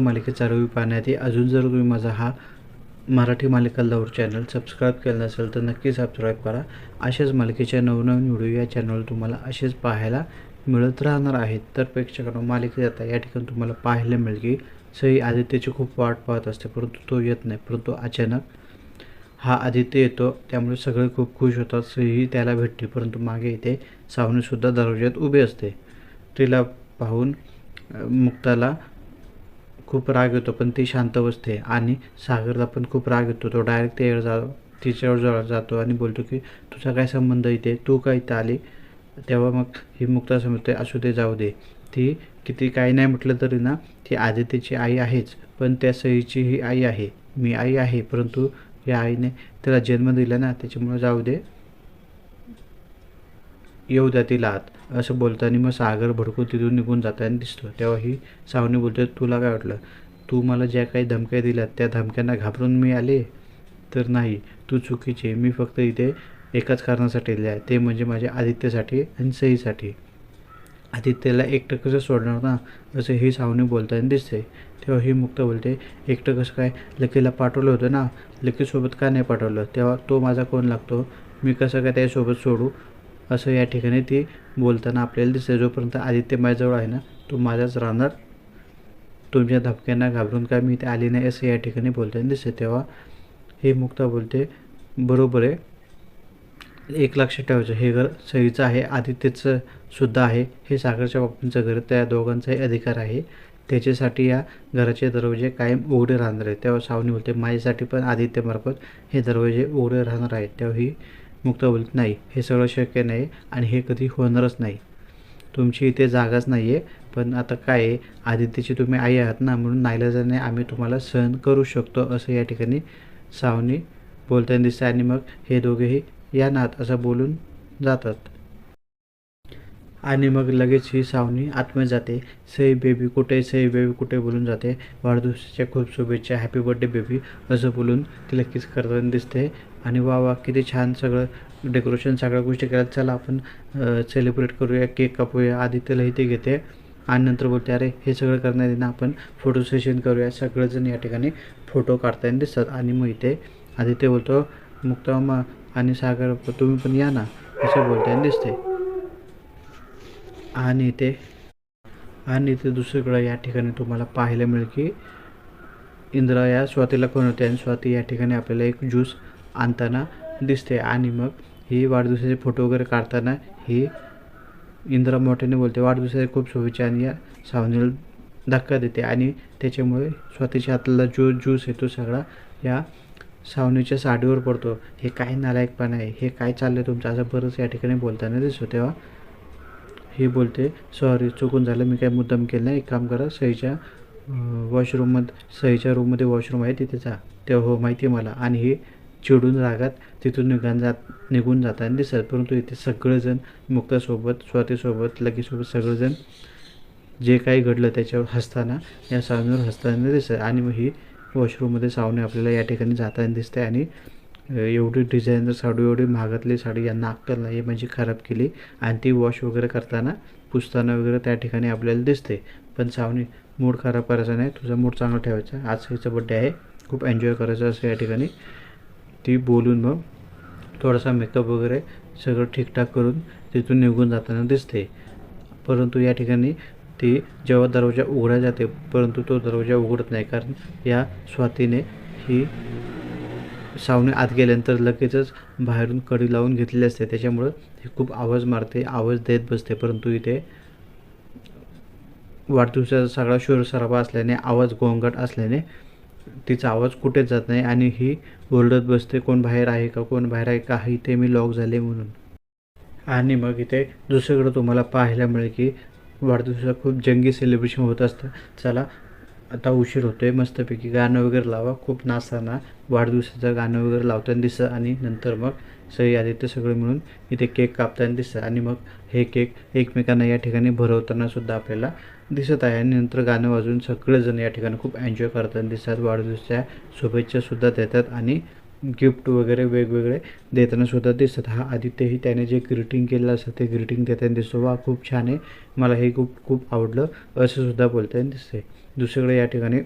मालिकेचा रिव्ह्यू पाहण्याआधी अजून जर तुम्ही माझा हा मराठी मालिका लवर चॅनल सबस्क्राईब केलं नसेल तर नक्की सबस्क्राईब करा. अशाच मालिकेच्या नवनवीन व्हिडिओ या चॅनलवर तुम्हाला असेच पाहायला मिळत राहणार आहेत. तर प्रेक्षकांनो मालिकेत आता या ठिकाणी तुम्हाला पाहायला मिळेल की सई आदित्यची खूप वाट पाहत असते परंतु तो येत नाही परंतु अचानक हा आदित्य येतो त्यामुळे सगळे खूप खुश होतात. सईही त्याला भेटते परंतु मागे इथे सावनीसुद्धा दरवाज्यात उभी असते. तिला पाहून मुक्ताला खूप राग येतो पण ती शांत बसते आणि सागरला पण खूप राग येतो. तो डायरेक्ट त्यावर जा तिच्यावर जवळ जातो आणि बोलतो की तुझा काय संबंध इथे? तू काय इथं आली? तेव्हा मग ही मुक्ता समजते असू दे जाऊ दे. ती किती काही नाही म्हटलं तरी ना ती आदित्यची आई आहेच. पण त्या सईची ही आई आहे. मी आई आहे परंतु या आईने त्याला जन्म दिला ना त्याच्यामुळे जाऊ दे. येऊ द्या तिला आत असं बोलताना मग सागर भडकून तिथून निघून जाताना दिसतो. तेव्हा ही सावनी बोलते तुला काय वाटलं? तू मला ज्या काही धमक्या दिल्यात त्या धमक्यांना घाबरून मी आले? तर नाही तू चुकीची मी फक्त इथे एकाच कारणासाठी आले आहे. ते म्हणजे माझ्या आदित्यसाठी आणि सईसाठी आदित्यला एकटं कसं सोडणार ना असं ही सावनी बोलताना दिसते. तेव्हा ही मुक्त बोलते एकटं कसं काय? लकीला पाठवलं होतं ना? लकीसोबत का नाही पाठवलं? तेव्हा तो माझा कोण लागतो? मी कसं काय त्याच्यासोबत सोडू? असं या ठिकाणी ती बोलताना आपल्याला दिसते जोपर्यंत आदित्य माझ्याजवळ आहे ना तो माझाच राहणार. तुमच्या धमक्यांना घाबरून काय मी इथे आली नाही असं या ठिकाणी बोलताना दिसते तेव्हा हे मुक्ता बोलते बरोबर आहे. एक लक्षात ठेवायचं. हे घर सईचं आहे आदित्यचं सुद्धा आहे. हे सागरच्या बाबतींचं घर त्या दोघांचाही अधिकार आहे. त्याच्यासाठी या घराचे दरवाजे कायम उघडे राहणार आहेत. तेव्हा सावनी बोलते माझ्यासाठी पण आदित्यमार्फत हे दरवाजे उघडे राहणार आहेत. तेव्हा ही मुक्त बोलत नाही हे सगळं शक्य नाही आणि हे कधी होणारच नाही. तुमची इथे जागाच नाही आहे पण आता काय आहे? आदित्यची तुम्ही आई आहात ना म्हणून नाईलाजाने आम्ही तुम्हाला सहन करू शकतो असं या ठिकाणी सावनी बोलताना दिसते आणि मग हे दोघेही या नात असं बोलून जातात. आणि मग लगेच ही सावनी आतमध्ये जाते. सई बेबी कुठे? सई बेबी कुठे? बोलून जाते. वाढदिवसाच्या खूप शुभेच्छा. हॅपी बर्थडे बेबी असं बोलून तिला किस करताना दिसते. आणि वा वा किती छान सगळं डेकोरेशन सगळ्या गोष्टी केल्या. चला आपण सेलिब्रेट करूया. केक कापूया. आधी आदित्यलाही ते घेते. आणि नंतर बोलते अरे हे सगळं करण्यात ना आपण फोटो सेशन करूया. सगळेजण या ठिकाणी फोटो काढताना दिसतात. आणि मग इथे आदित्य बोलतो मुक्तामा आणि सागर तुम्ही पण या ना? असं बोलताना दिसते. आणि इथे आणि इथे दुसरीकडं या ठिकाणी तुम्हाला पाहायला मिळेल की इंद्रा या स्वातीला कोण होते? आणि स्वाती या ठिकाणी आपल्याला एक ज्यूस आणताना दिसते. आणि मग ही वाढदिवसाचे फोटो वगैरे काढताना ही इंद्रा मोठ्याने बोलते वाढदिवसाचे खूप शुभेच्छा. आणि या सावनीला धक्का देते. आणि त्याच्यामुळे स्वातीच्या हाताला जो ज्यूस येतो सगळा या सावनीच्या साडीवर पडतो. हे काय नालायकपणा आहे. हे काय चाललं आहे तुमचं? असं बरंच या ठिकाणी बोलताना दिसतो. तेव्हा हे बोलते सॉरी चुकून झालं. मी काय मुद्दाम केलं नाही. एक काम करा सईच्या वॉशरूममध्ये सईच्या रूममध्ये वॉशरूम आहे. तिथे जा. तेव्हा हो माहिती आहे मला. आणि हे चिडून रागात तिथून निघून जात निघून जाताना दिसत. परंतु इथे सगळेजण मुक्तासोबत स्वातीसोबत लगीसोबत सगळेजण जे काही घडलं त्याच्यावर हसताना या सावनीवर हसताना दिसत. आणि मग ही वॉशरूममध्ये सावनी आपल्याला या ठिकाणी जाताना दिसते. आणि एवढी डिझायनर साडी एवढी महागातली साडी यांना अक्कल नाही म्हणजे खराब केली. आणि ती वॉश वगैरे करताना पुसताना वगैरे त्या ठिकाणी आपल्याला दिसते. पण सावनी मूड खराब करायचा नाही. तुझा मूड चांगला ठेवायचा. आज हिचा बड्डे आहे. खूप एन्जॉय करायचा असं या ठिकाणी. ती बोलून मग थोडासा मेकअप वगैरे सगळं ठीकठाक करून तिथून निघून जाताना दिसते. परंतु या ठिकाणी ती जेव्हा दरवाजा उघडा जाते परंतु तो दरवाजा उघडत नाही. कारण या स्वातीने ही सावणी आत गेल्यानंतर लगेचच बाहेरून कडी लावून घेतलेली असते. त्याच्यामुळं हे खूप आवाज मारते आवाज देत बसते. परंतु इथे वाढदिवसाचा सगळा शोर सराबा असल्याने आवाज गोंगाट असल्याने तिचा आवाज कुठेच जात नाही आणि ही ओरडत बसते कोण बाहेर आहे का? कोण बाहेर आहे का? इथे मी लॉक झाले म्हणून. आणि मग इथे दुसरीकडं तुम्हाला पाहायला मिळेल की वाढदिवसाचं खूप जंगी सेलिब्रेशन होत असतं. चला आता उशीर होतोय मस्तपैकी गाणं वगैरे लावा. खूप नाचताना वाढदिवसाचं गाणं वगैरे लावताना दिसतं आणि नंतर मग सही आदित्य सगळे मिळून इथे केक कापताना दिसतं आणि मग हे केक एकमेकांना या ठिकाणी भरवताना सुद्धा आपल्याला दिसत आहे. आणि नंतर गाणं वाजून सगळेजण या ठिकाणी खूप एन्जॉय करताना दिसतात. वाढदिवसाच्या शुभेच्छासुद्धा देतात आणि गिफ्ट वगैरे वेगवेगळे देताना सुद्धा दिसतात. हा आदित्यही त्याने जे ग्रीटिंग केलं असतं ते ग्रीटिंग देताना दिसतो. वा खूप छान आहे. मला हे खूप खूप आवडलं. असं सुद्धा बोलताना दिसते दुसरीकडे या ठिकाणी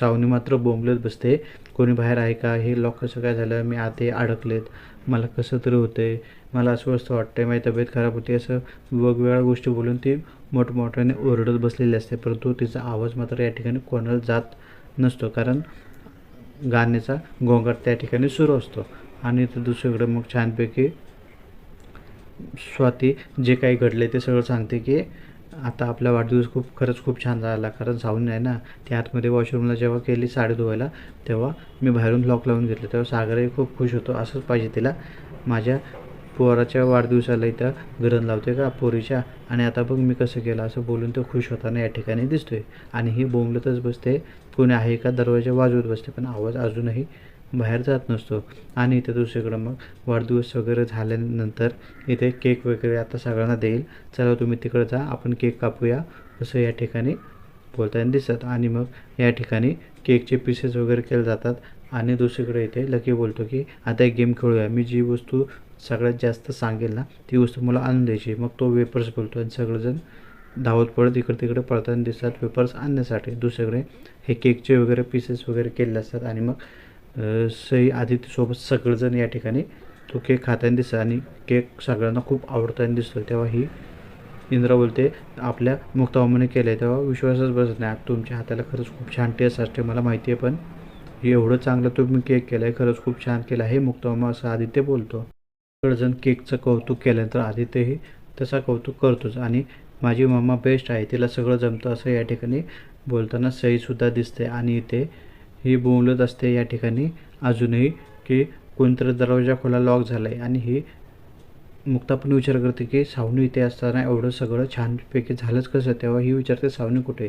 सावनी मात्र बोंबलत बसते. कोणी बाहेर आहे का? हे लॉक कसं काय झालं? मी आते अडकलेत. मला कसं तरी होतंय. मला अस्वस्थ वाटतंय माझी तब्येत खराब होते. असं वेगवेगळ्या गोष्टी बोलून ती मोठमोठ्याने ओरडत बसलेली असते. परंतु तिचा आवाज मात्र या ठिकाणी कोणाला जात नसतो. कारण गाण्याचा गोंगाट त्या ठिकाणी सुरू असतो. आणि तर दुसरीकडे मग छानपैकी स्वाती जे काही घडले ते सगळं सांगते की आता आपला वाढदिवस खूप खरंच खूप छान झाला. कारण सावनी आहे ना ती आतमध्ये वॉशरूमला जेव्हा केली साडी धुवायला तेव्हा मी बाहेरून लॉक लावून घेतलं. तेव्हा सागरही खूप खुश होतो असंच पाहिजे तिला. माझ्या पोराच्या वाढदिवसाला इथं गरण लावते का पोरीच्या? आणि आता बघ मी कसं केलं असं बोलून तो खुश होताना या ठिकाणी दिसतोय. आणि ही बोंबलतच बसते. कोणी आहे का दरवाजा वाजवत बसते पण आवाज अजूनही बाहेर जात नसतो. आणि इथे दुसरीकडं मग वाढदिवस वगैरे झाल्यानंतर इथे केक वगैरे आता सगळ्यांना देईल. चला तुम्ही तिकडं जा आपण केक कापूया. असं या ठिकाणी बोलताना दिसत. आणि मग या ठिकाणी केकचे पीसेस वगैरे केले जातात. आणि दुसरीकडे इथे लकी बोलतो की आता एक गेम खेळूया. मी जी वस्तू सगळ्यात जास्त सांगेल ना ती वस्तू मला आणून द्यायची. मग तो वेपर्स बोलतो. आणि सगळेजण धावत पडत इकडे तिकडे पळताना दिसतात पेपर्स आणण्यासाठी. दुसरीकडे हे केकचे वगैरे पीसेस वगैरे केलेले असतात. आणि मग सई आदित्यसोबत सगळेजण या ठिकाणी तो केक खाताना दिसतो आणि केक सगळ्यांना खूप आवडताना दिसतो तेव्हा ही इंद्रा बोलते आपल्या मुक्तावामाने केलं आहे तेव्हा विश्वासच बसत नाही. तुमच्या हाताला खरंच खूप छान टेस्ट असते मला माहिती आहे पण एवढं चांगलं तुम्ही केक केलं आहे खरंच खूप छान केलं. आहे मुक्तावामा असं आदित्य बोलतो. सगळेजण केकचं कौतुक केल्यानंतर आदित्यही तसा कौतुक करतोच. आणि माझी मम्मा बेस्ट आहे तिला सगळं जमतं असं या ठिकाणी बोलताना सईसुद्धा दिसते. आणि इथे ही बोलत असते या ठिकाणी. अजूनही की कोणतरी दरवाजा खोला लॉक झाला आहे आणि ही मुक्ता पण विचार करते की सावनी इथे असताना एवढं सगळं छानपैकी झालंच कसं? तेव्हा ही विचारते सावनी कुठे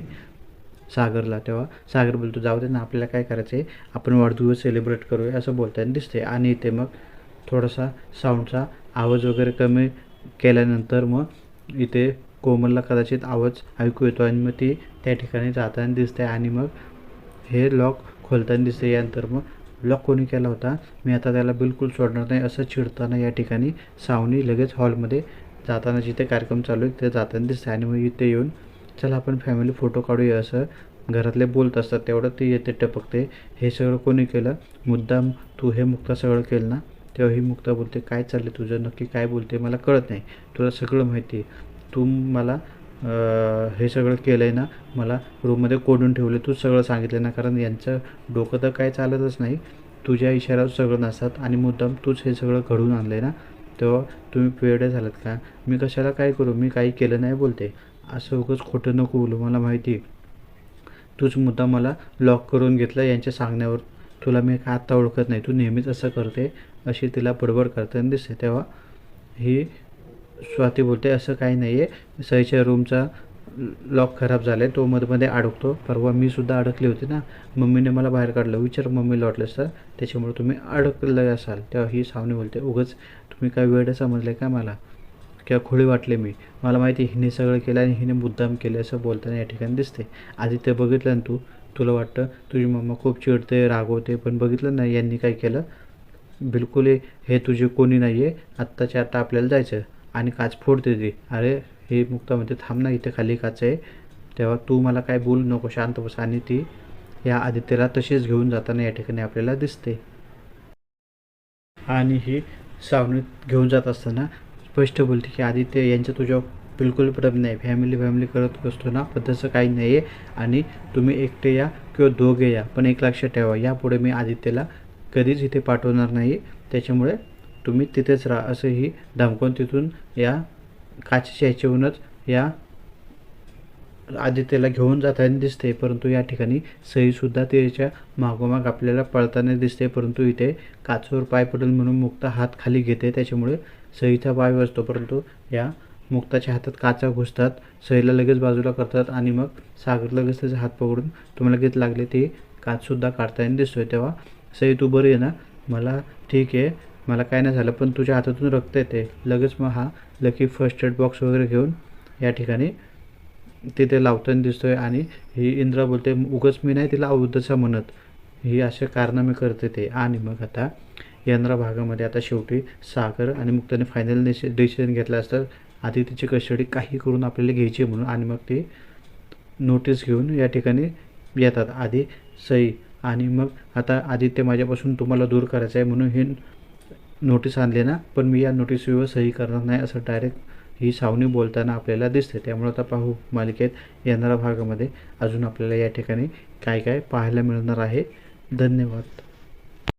सागरला. तेव्हा सागर बोलतो जाऊ दे ना आपल्याला काय करायचं आहे आपण वाढदिवस सेलिब्रेट करूया असं बोलताना दिसते आणि इथे मग थोडासा साऊंडचा आवाज वगैरे कमी केल्यानंतर मग इथे कोमलला कदाचित आवाज ऐकू येतो आणि मग ती त्या ठिकाणी जाताना दिसते आणि मग हे लॉक खोलताना दिसते यानंतर मग लॉक कोणी केला होता? मी आता त्याला बिलकुल सोडणार नाही असं चिडताना या ठिकाणी सावनी लगेच हॉलमध्ये जाताना जिथे कार्यक्रम चालू आहे तिथे जाताना दिसते आणि मग इथे येऊन चला आपण फॅमिली फोटो काढूया असं घरातले बोलत असतात. तेवढं ती येते टपकते. हे सगळं कोणी केलं? मुद्दाम तू हे मुक्ता सगळं केलं ना? तेव्हा ही मुक्ता बोलते काय चाललं तुझं? नक्की काय बोलते? मला कळत नाही. तुला सगळं माहिती आहे. तू मला हे सगळं केलं आहे ना मला रूममध्ये कोडून ठेवले तूच सगळं सांगितलं ना कारण यांचं डोकं तर काय चालतच नाही. तुझ्या इशाऱ्यावर सगळं नसतात आणि मुद्दाम तूच हे सगळं घडून आणलं आहे ना. तेव्हा तुम्ही पेढे झालात का? मी कशाला काय करू? मी काही केलं नाही बोलते. असं उगंच खोटं नको बोलू मला माहिती आहे. तूच मुद्दा मला लॉक करून घेतला यांच्या सांगण्यावर. तुला मी काय आत्ता ओळखत नाही तू नेहमीच असं करते अशी तिला बडबड करताना दिसते तेव्हा. ही स्वाती बोलते असं काही नाही आहे सईच्या रूमचा लॉक खराब झाला आहे तो मधमध्ये अडकतो. परवा मी सुद्धा अडकली होती ना. मम्मीने मला बाहेर काढलं. विचार मम्मी वाटलं सर त्याच्यामुळे तुम्ही अडकले असाल. तेव्हा ही सावनी बोलते उगाच तुम्ही काय वेळ समजले का मला? किंवा खोळी वाटले मी? मला माहिती आहे, हिने सगळं केलं आणि हिने मुद्दाम केलं असं बोलताना या ठिकाणी दिसते. आधी ते बघितलं ना तू? तुला वाटतं तुझी मम्मा खूप चिडते रागवते पण बघितलं ना यांनी काय केलं? बिलकुल हे तुझे कोणी नाही आहे आत्ताच्या आत्ता आपल्याला जायचं आणि काच फोडते ती अरे हे मुक्ता म्हणते थांब ना इथे खाली काच आहे. तेव्हा तू मला काय बोलू नको शांत बस. आणि ती या आदित्यला तशीच घेऊन जाताना या ठिकाणी आपल्याला दिसते. आणि ही सावनीत घेऊन जात असताना स्पष्ट बोलते की आदित्य यांचं तुझ्या बिलकुल प्रेम नाही. फॅमिली फॅमिली करत असतो ना पण तसं काही नाही आहे आणि तुम्ही एकटे या किंवा दोघे या पण एक लक्ष ठेवा यापुढे मी आदित्यला कधीच इथे पाठवणार नाही. त्याच्यामुळे तुम्ही तिथेच राहा असंही धमकवून तिथून या काचेच्या ह्याच्याहूनच या आदित्यला घेऊन जाताना दिसते परंतु या ठिकाणी सईसुद्धा त्याच्या मागोमाग आपल्याला पळताना दिसते परंतु इथे काचवर पाय पडेल म्हणून मुक्ता हात खाली घेते त्याच्यामुळे सईचा पाय वाजतो परंतु या मुक्ताच्या हातात काचा घुसतात सईला लगेच बाजूला करतात आणि मग सागर लगेच त्याचा हात पकडून तुम्हाला लगेच लागले ते काचसुद्धा काढताना दिसतोय. तेव्हा सई तू बरी आहे ना मला ठीक आहे मला काय नाही झालं पण तुझ्या हातातून रक्त येते लगेच मग हा लकी फर्स्ट एड बॉक्स वगैरे घेऊन या ठिकाणी तिथे लावताना दिसतोय आणि ही इंद्रा बोलते उगाच मी नाही तिला अवधसा म्हणत. ही असे कारनामे करते ते. आणि मग आता यंद्रा भागामध्ये आता शेवटी सागर आणि मुक्ताने फायनल डिसिजन घेतला असतं आधी तिची कस्टडी काही करून आपल्याला घ्यायची आहे म्हणून. आणि मग ती नोटीस घेऊन या ठिकाणी येतात. आधी सई आणि मग आता आदित्य माझ्यापासून तुम्हाला दूर करायचं आहे म्हणून हे नोटीस आणली ना पण मी या नोटीसवर सही करणार नाही असं डायरेक्ट ही सावनी बोलताना आपल्याला दिसते त्यामुळे आता पाहू मालिकेत येणाऱ्या भागामध्ये अजून आपल्याला या ठिकाणी काय काय पाहायला मिळणार आहे. धन्यवाद.